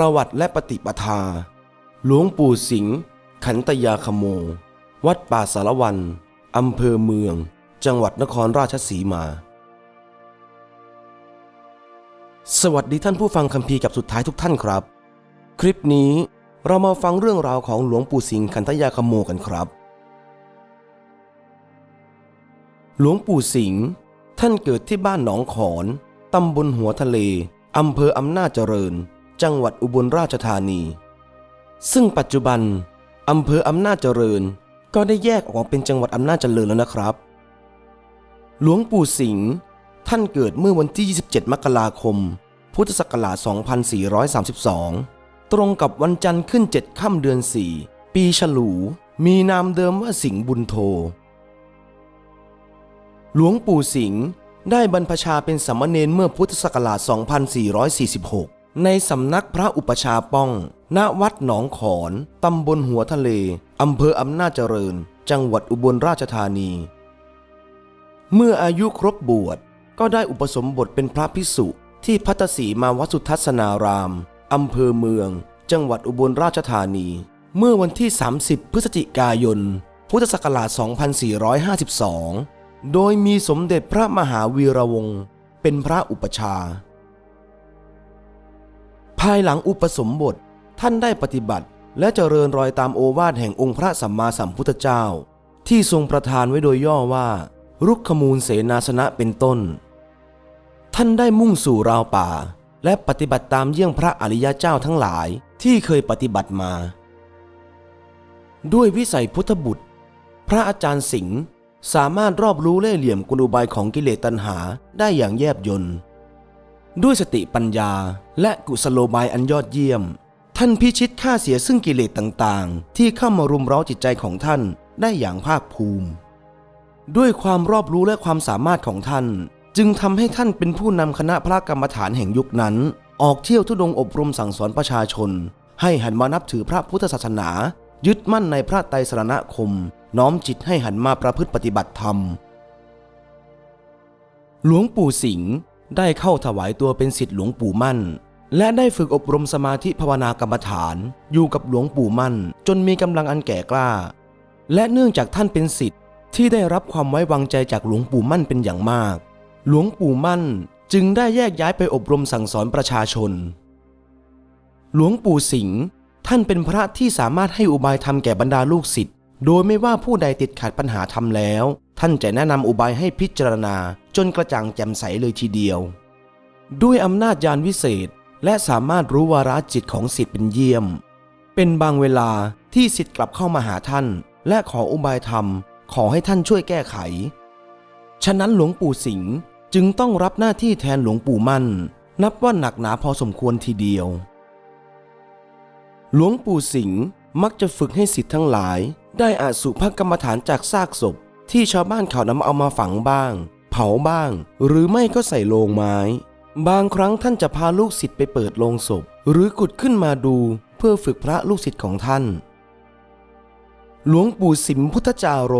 ประวัติและปฏิปทา หลวงปู่สิงห์ขันตยาคโม วัดป่าสารวันอำเภอเมือง จังหวัดนครราชสีมา สวัสดีท่านผู้ฟังคัมภีร์กับสุดท้ายทุกท่านครับ คลิปนี้เรามาฟังเรื่องราวของหลวงปู่สิงห์ขันตยาคโมกันครับ หลวงปู่สิงห์ท่านเกิดที่บ้านหนองขอน ตำบลหัวทะเล อำเภออำนาจเจริญ จังหวัดอุบลราชธานี ซึ่งปัจจุบันอำเภออำนาจเจริญ ก็ได้แยกออกเป็นจังหวัดอำนาจเจริญแล้วนะครับ หลวงปู่สิงห์ท่านเกิดเมื่อวันที่ 27 มกราคม พุทธศักราช 2432 ตรงกับวันจันทร์ขึ้น 7 ค่ำเดือน 4 ปีฉลู มีนามเดิมว่าสิงห์บุญโท หลวงปู่สิงห์ได้บรรพชาเป็นสามเณรเมื่อพุทธศักราช 2446 ในสำนักพระอุปชาป้อง ณ วัดหนองขอน ตำบลหัวทะเล อำเภออำนาจเจริญ จังหวัดอุบลราชธานี เมื่ออายุครบบวช ก็ได้อุปสมบทเป็นพระภิกษุที่พัตสีมาวัดสุทัศนาราม อำเภอเมือง จังหวัดอุบลราชธานี เมื่อวันที่ 30 พฤศจิกายน พุทธศักราช 2452 โดยมีสมเด็จพระมหาวีระวงศ์เป็นพระอุปชา ภายหลังอุปสมบทท่านได้ปฏิบัติ และเจริญรอยตามโอวาทแห่งองค์พระสัมมาสัมพุทธเจ้า ที่ทรงประทานไว้โดยย่อว่า รุกขมูลเสนาสนะเป็นต้น ท่านได้มุ่งสู่ราวป่า และปฏิบัติตามเยี่ยงพระอริยเจ้าทั้งหลายที่เคยปฏิบัติมา ด้วยวิสัยพุทธบุตร พระอาจารย์สิงห์สามารถรอบรู้เล่ห์เหลี่ยมกลอุบายของกิเลสตัณหาได้อย่างแยบยล ด้วยสติปัญญา และกุศโลบายอันยอดเยี่ยม ท่านพิชิตฆ่าเสียซึ่งกิเลสต่างๆ ที่เข้ามารุมเร้าจิตใจของท่านได้อย่างภาคภูมิ ด้วยความรอบรู้และความสามารถของท่าน จึงทำให้ท่านเป็นผู้นำคณะพระกรรมฐานแห่งยุคนั้น ออกเที่ยวทุดงอบรมสั่งสอนประชาชน ให้หันมานับถือพระพุทธศาสนา ยึดมั่นในพระไตรสรณคม น้อมจิตให้หันมาประพฤติปฏิบัติธรรม หลวงปู่สิงห์ ได้เข้าถวายตัวเป็นศิษย์หลวงปู่มั่น และได้ฝึกอบรมสมาธิภาวนากรรมฐานอยู่กับหลวงปู่มั่น จนมีกำลังอันแก่กล้า และเนื่องจากท่านเป็นศิษย์ที่ได้รับความไว้วางใจจากหลวงปู่มั่นเป็นอย่างมาก หลวงปู่มั่นจึงได้แยกย้ายไปอบรมสั่งสอนประชาชน หลวงปู่สิงห์ท่านเป็นพระที่สามารถให้อุบายธรรมแก่บรรดาลูกศิษย์โดยไม่ว่าผู้ใดติดขัดปัญหาธรรมแล้ว ท่านจะแนะนำอุบายให้พิจารณา จนกระจ่างแจ่มใสเลยทีเดียว ด้วยอำนาจญาณวิเศษและสามารถรู้วาระจิตของศิษย์เป็นเยี่ยม เป็นบางเวลาที่ศิษย์กลับเข้ามาหาท่าน และขออุบายธรรม ขอให้ท่านช่วยแก้ไข ฉะนั้นหลวงปู่สิงห์จึงต้องรับหน้าที่แทนหลวงปู่มั่น นับว่าหนักหนาพอสมควรทีเดียว หลวงปู่สิงห์มักจะฝึกให้ศิษย์ทั้งหลาย ได้อาสุภกรรมฐานจากซากศพที่ชาวบ้านเขานำเอามาฝังบ้าง เผาบ้าง หรือไม่ก็ใส่โลงไม้ บางครั้งท่านจะพาลูกศิษย์ไปเปิดโลงศพ หรือกุดขึ้นมาดูเพื่อฝึกพระลูกศิษย์ของท่าน หลวงปู่สิมพุทธจาโร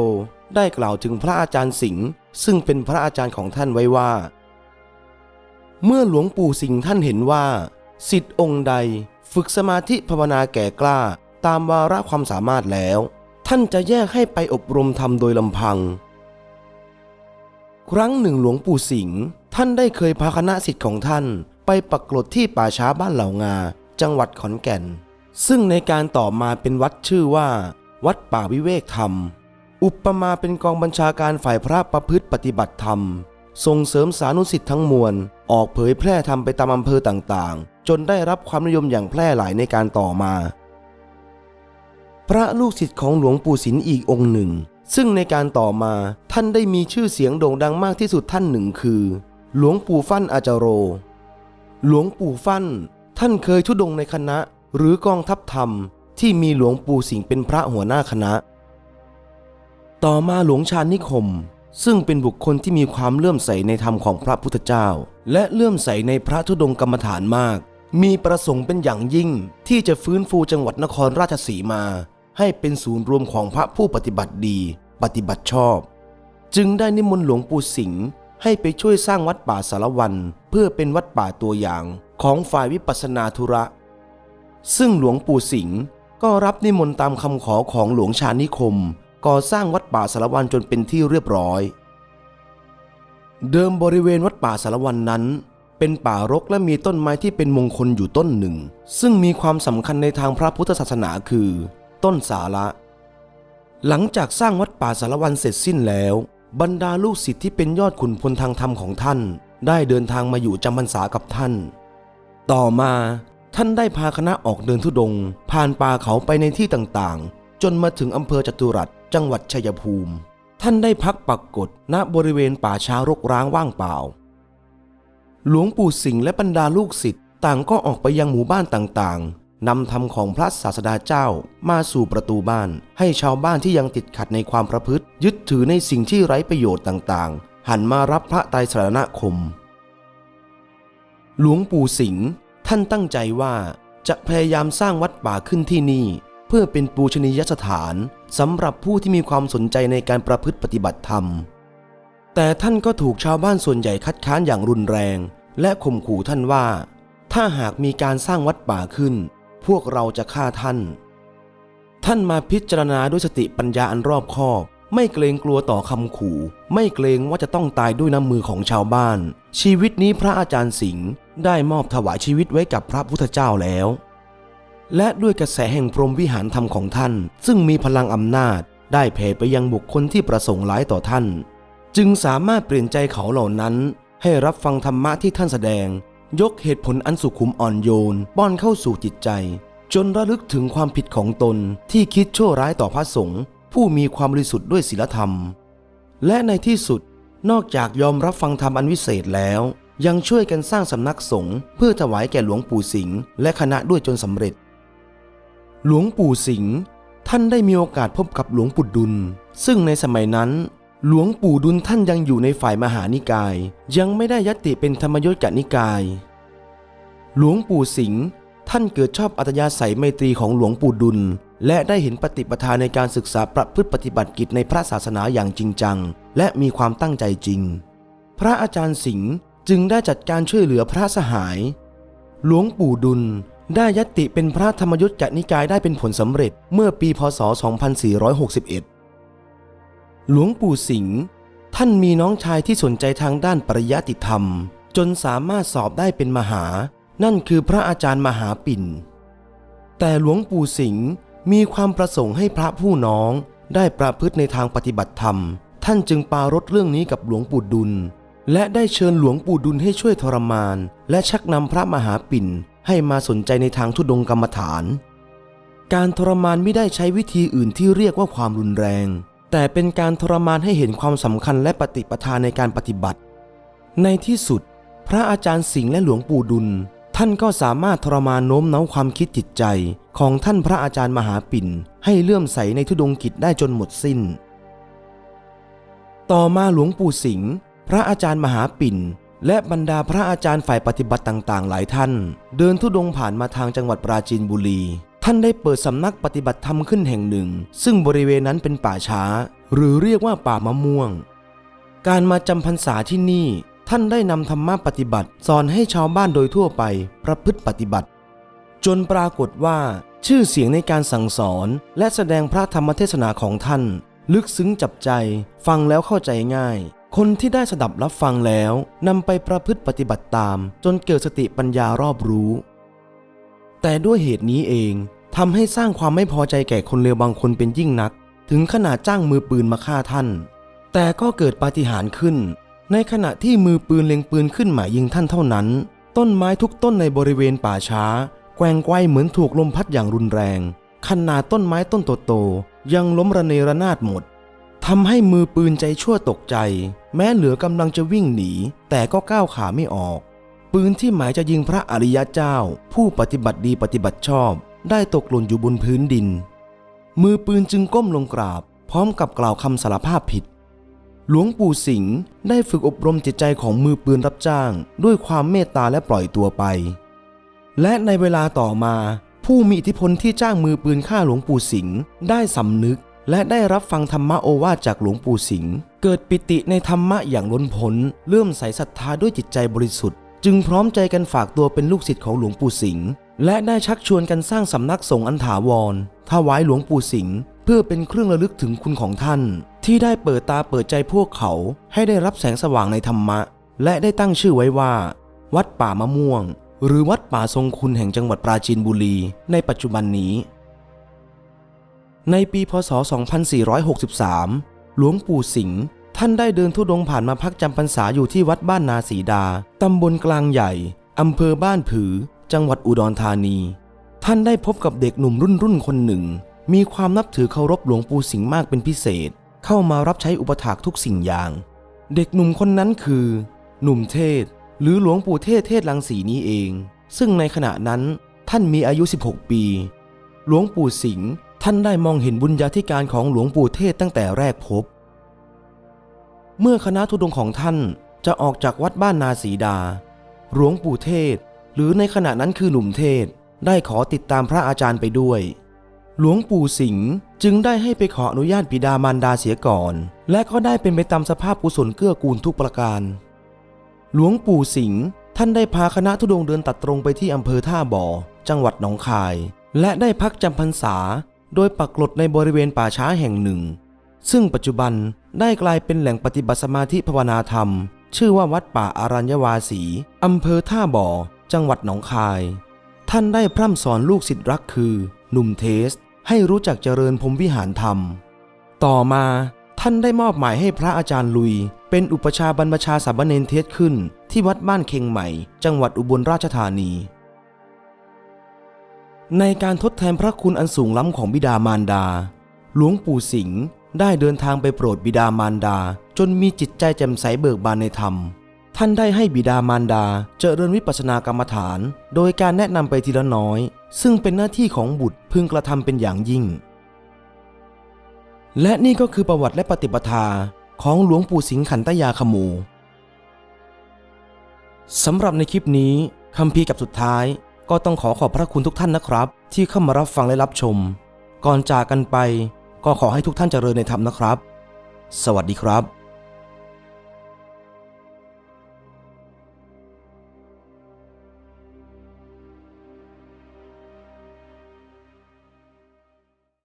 ได้กล่าวถึงพระอาจารย์สิงห์ซึ่งเป็นพระอาจารย์ของท่านไว้ว่า เมื่อหลวงปู่สิงห์ท่านเห็นว่าสิทธิ์องค์ใดฝึกสมาธิภาวนาแก่กล้าตามวาระความสามารถแล้ว ท่านจะแยกให้ไปอบรมธรรมโดยลำพัง ครั้งหนึ่งหลวงปู่สิงห์ท่านได้เคยพาคณะสิทธิ์ของท่าน ไปปักกลดที่ป่าช้าบ้านเหล่างา จังหวัดขอนแก่น ซึ่งในการต่อมาเป็นวัดชื่อว่า วัดป่าวิเวกธรรม อุปมาเป็นกองบัญชาการฝ่ายพระประพฤติปฏิบัติธรรม ส่งเสริมสานุสิทธิ์ทั้งมวล ออกเผยแพร่ธรรมไปตามอำเภอต่างๆ จนได้รับความนิยมอย่างแพร่หลายในการต่อมา พระลูกศิษย์ของหลวงปู่ศิลอีกองค์หนึ่ง ซึ่งในการต่อมาท่านได้มีชื่อเสียงโด่งดังมากที่สุดท่านหนึ่งคือ หลวงปู่ฟั่นอาจารโร หลวงปู่ฟั่น ท่านเคยทุดงในคณะ หรือกองทัพธรรม ที่มีหลวงปู่สิงห์เป็นพระหัวหน้าคณะ ต่อมาหลวงชาญนิคม ซึ่งเป็นบุคคลที่มีความเลื่อมใสในธรรมของพระพุทธเจ้า และเลื่อมใสในพระธุดงกรรมฐานมาก มีประสงค์เป็นอย่างยิ่งที่จะฟื้นฟูจังหวัดนครราชสีมา ให้เป็นศูนย์รวมของพระผู้ปฏิบัติดีปฏิบัติชอบ จึงได้นิมนต์หลวงปู่สิงห์ให้ไปช่วยสร้างวัดป่าสารวัน เพื่อเป็นวัดป่าตัวอย่างของฝ่ายวิปัสสนาธุระ ซึ่งหลวงปู่สิงห์ก็รับนิมนต์ตามคำขอของหลวงชานิคม ก่อสร้างวัดป่าสารวันจนเป็นที่เรียบร้อย เดิมบริเวณวัดป่าสารวันนั้น เป็นป่ารกและมีต้นไม้ที่เป็นมงคลอยู่ต้นหนึ่ง ซึ่งมีความสำคัญในทางพระพุทธศาสนาคือ ต้นสาระ หลังจากสร้างวัดป่าสารวันเสร็จสิ้นแล้ว บรรดาลูกศิษย์ที่เป็นยอดขุนพลทางธรรมของท่าน ได้เดินทางมาอยู่จำพรรษากับท่าน ต่อมาท่านได้พาคณะออกเดินทุดงค์ผ่านป่าเขาไปในที่ต่างๆ จนมาถึงอำเภอจตุรัสจังหวัดชัยภูมิ ท่านได้พักปักกฏณบริเวณป่าช้ารกร้างว่างเปล่า หลวงปู่สิงห์และบรรดาลูกศิษย์ต่างก็ออกไปยังหมู่บ้านต่างๆ นำธรรมของพระศาสดาเจ้ามาสู่ประตูบ้าน ให้ชาวบ้านที่ยังติดขัดในความประพฤติ ยึดถือในสิ่งที่ไร้ประโยชน์ต่างๆ หันมารับพระไตรสรณคม หลวงปู่สิงห์ท่านตั้งใจว่าจะพยายามสร้างวัดป่าขึ้นที่นี่ เพื่อเป็นปูชนียสถานสำหรับผู้ที่มีความสนใจในการประพฤติปฏิบัติธรรม แต่ท่านก็ถูกชาวบ้านส่วนใหญ่คัดค้านอย่างรุนแรง และข่มขู่ท่านว่า ถ้าหากมีการสร้างวัดป่าขึ้น พวกเราจะฆ่าท่าน ท่านมาพิจารณาด้วยสติปัญญาอันรอบคอบ ไม่เกรงกลัวต่อคำขู่ ไม่เกรงว่าจะต้องตายด้วยน้ำมือของชาวบ้าน ชีวิตนี้พระอาจารย์สิงห์ได้มอบถวายชีวิตไว้กับพระพุทธเจ้าแล้ว และด้วยกระแสแห่งพรหมวิหารธรรมของท่าน ซึ่งมีพลังอำนาจ ได้แผ่ไปยังบุคคลที่ประสงค์ร้ายต่อท่าน จึงสามารถเปลี่ยนใจเขาเหล่านั้น ให้รับฟังธรรมะที่ท่านแสดง ยกเหตุผลอันสุขุมอ่อนโยนป้อนเข้าสู่จิตใจ จนระลึกถึงความผิดของตนที่คิดชั่วร้ายต่อพระสงฆ์ผู้มีความบริสุทธิ์ด้วยศีลธรรม และในที่สุดนอกจากยอมรับฟังธรรมอันวิเศษแล้ว ยังช่วยกันสร้างสำนักสงฆ์เพื่อถวายแก่หลวงปู่สิงห์และคณะด้วยจนสำเร็จ หลวงปู่สิงห์ท่านได้มีโอกาสพบกับหลวงปู่ดุล ซึ่งในสมัยนั้น หลวงปู่ดุลท่านยังอยู่ในฝ่ายมหานิกาย ยังไม่ได้ยัติเป็นธรรมยศกนิกาย หลวงปู่สิงห์ท่านเกิดชอบอัตยาศัยไมตรีของหลวงปู่ดุล และได้เห็นปฏิปทาในการศึกษาประพฤติปฏิบัติกิจในพระศาสนาอย่างจริงจัง และมีความตั้งใจจริง พระอาจารย์สิงห์จึงได้จัดการช่วยเหลือพระสหาย หลวงปู่ดุลได้ยัติเป็นพระธรรมยุทธกนิกายได้เป็นผลสำเร็จเมื่อปีพศ 2461 หลวงปู่สิงห์ท่านมีน้องชายที่สนใจทางด้านปริยัติธรรม จนสามารถสอบได้เป็นมหา นั่นคือพระอาจารย์มหาปิ่น แต่หลวงปู่สิงห์มีความประสงค์ให้พระผู้น้องได้ประพฤติในทางปฏิบัติธรรม ท่านจึงปารถเรื่องนี้กับหลวงปู่ดุล และได้เชิญหลวงปู่ดุลให้ช่วยทรมาน และชักนำพระมหาปิ่นให้มาสนใจในทางทุดงกรรมฐาน การทรมานไม่ได้ใช้วิธีอื่นที่เรียกว่าความรุนแรง แต่เป็นการทรมานให้เห็นความสำคัญและปฏิปทาในการปฏิบัติ ในที่สุด พระอาจารย์สิงห์และหลวงปู่ดุล ท่านก็สามารถทรมานโน้มน้าวความคิดจิตใจ ของท่านพระอาจารย์มหาปิ่น ให้เลื่อมใสในทุดงกิจได้จนหมดสิ้น ต่อมาหลวงปู่สิงห์พระอาจารย์มหาปิ่น และบรรดาพระอาจารย์ฝ่ายปฏิบัติต่างๆ หลายท่าน เดินทุดงผ่านมาทางจังหวัดปราจีนบุรี ท่านได้เปิดสำนักปฏิบัติธรรมขึ้นแห่งหนึ่ง ซึ่งบริเวณนั้นเป็นป่าช้า หรือเรียกว่าป่ามะม่วง การมาจำพรรษาที่นี่ท่านได้นำธรรมะปฏิบัติ สอนให้ชาวบ้านโดยทั่วไปประพฤติปฏิบัติ จนปรากฏว่า ชื่อเสียงในการสั่งสอนและแสดงพระธรรมเทศนาของท่าน ลึกซึ้งจับใจ ฟังแล้วเข้าใจง่าย คนที่ได้สดับรับฟังแล้วนำไปประพฤติปฏิบัติตาม จนเกิดสติปัญญารอบรู้ แต่ด้วยเหตุนี้เอง ทำให้สร้างความไม่พอใจแก่คนเลวบางคนเป็นยิ่งนัก ถึงขนาดจ้างมือปืนมาฆ่าท่าน แต่ก็เกิดปาฏิหาริย์ขึ้น ในขณะที่มือปืนเล็งปืนขึ้นหมายยิงท่านเท่านั้น ต้นไม้ทุกต้นในบริเวณป่าช้า แกว่งไกวเหมือนถูกลมพัดอย่างรุนแรง ขนาดต้นไม้ต้นโตๆยังล้มระเนระนาดหมดทำให้มือปืนใจชั่วตกใจ แม้เหลือกำลังจะวิ่งหนี แต่ก็ก้าวขาไม่ออก ปืนที่หมายจะยิงพระอริยะเจ้า ผู้ปฏิบัติดีปฏิบัติชอบ ได้ตกหล่นอยู่บนพื้นดิน มือปืนจึงก้มลงกราบ พร้อมกับกล่าวคำสารภาพผิด หลวงปู่สิงห์ได้ฝึกอบรมจิตใจของมือปืนรับจ้าง ด้วยความเมตตาและปล่อยตัวไป และในเวลาต่อมาผู้มีอิทธิพลที่จ้างมือปืนฆ่าหลวงปู่สิงห์ได้สำนึก และได้รับฟังธรรมโอวาทจากหลวงปู่สิงห์เกิดปิติในธรรมะอย่างล้นพ้นเลื่อมใสศรัทธาด้วยจิตใจบริสุทธิ์ จึงพร้อมใจกันฝากตัวเป็นลูกศิษย์ของหลวงปู่สิงห์ และได้ชักชวนกันสร้างสำนักสงฆ์อันถาวรถวายหลวงปู่สิงห์เพื่อเป็นเครื่องระลึกถึงคุณของท่าน ที่ได้เปิดตาเปิดใจพวกเขาให้ได้รับแสงสว่างในธรรมะ และได้ตั้งชื่อไว้ว่า วัดป่ามะม่วง หรือวัดป่าทรงคุณแห่งจังหวัดปราจีนบุรีในปัจจุบันนี้ ในปีพศ 2463 หลวงปู่สิงห์ท่านได้เดินทุดงค์ผ่านมาพักจำพรรษาอยู่ที่วัดบ้านนาสีดา ตำบลกลางใหญ่อำเภอบ้านผือ จังหวัดอุดรธานี ท่านได้พบกับเด็กหนุ่มรุ่นรุ่นคนหนึ่ง มีความนับถือเคารพหลวงปู่สิงห์มากเป็นพิเศษ เข้ามารับใช้อุปถากทุกสิ่งอย่าง เด็กหนุ่มคนนั้นคือ หนุ่มเทศ หรือหลวงปู่เทศเทศลังสีนี้เอง ซึ่งในขณะนั้นท่านมีอายุ 16 ปี หลวงปู่สิงห์ท่านได้มองเห็นบุญญาธิการของหลวงปู่เทศตั้งแต่แรกพบ เมื่อคณะทุดงของท่านจะออกจากวัดบ้านนาสีดา หลวงปู่เทศ หรือในขณะนั้นคือหนุ่มเทศ ได้ขอติดตามพระอาจารย์ไปด้วย หลวงปู่สิงห์จึงได้ให้ไปขออนุญาตบิดามารดาเสียก่อน และก็ได้เป็นไปตามสภาพกุศลเกื้อกูลทุกประการ หลวงปู่สิงห์ท่านได้พาคณะทุดงเดินตัดตรงไปที่อำเภอท่าบ่อ จังหวัดหนองคาย และได้พักจำพรรษา โดยปักหลดในบริเวณป่าช้าแห่งหนึ่ง ซึ่งปัจจุบันได้กลายเป็นแหล่งปฏิบัติสมาธิภาวนาธรรม ชื่อว่าวัดป่าอารัญญวาสีอำเภอท่าบ่อ จังหวัดหนองคาย ท่านได้พร่ำสอนลูกศิษย์รักคือ หนุ่มเทส ให้รู้จักเจริญพรมวิหารธรรม ต่อมาท่านได้มอบหมายให้พระอาจารย์ลุย เป็นอุปชาบรรพชาสามเณรเทศขึ้น ที่วัดบ้านเคงใหม่ จังหวัดอุบลราชธานี ในการทดแทนพระคุณอันสูงล้ำของบิดามารดา หลวงปู่สิงห์ได้เดินทางไปโปรดบิดามารดา จนมีจิตใจแจ่มใสเบิกบานในธรรม ท่านได้ให้บิดามารดาเจริญวิปัสสนากรรมฐาน โดยการแนะนำไปทีละน้อย ซึ่งเป็นหน้าที่ของบุตรพึงกระทำเป็นอย่างยิ่ง และนี่ก็คือประวัติและปฏิปทาของหลวงปู่สิงขันตยาขโมสำหรับในคลิปนี้คำพีกับสุดท้าย ก็ต้องขอขอบพระคุณทุกท่านนะครับ ที่เข้ามารับฟังและรับชม ก่อนจากกันไป ก็ขอให้ทุกท่านเจริญในธรรมนะครับ สวัสดีครับ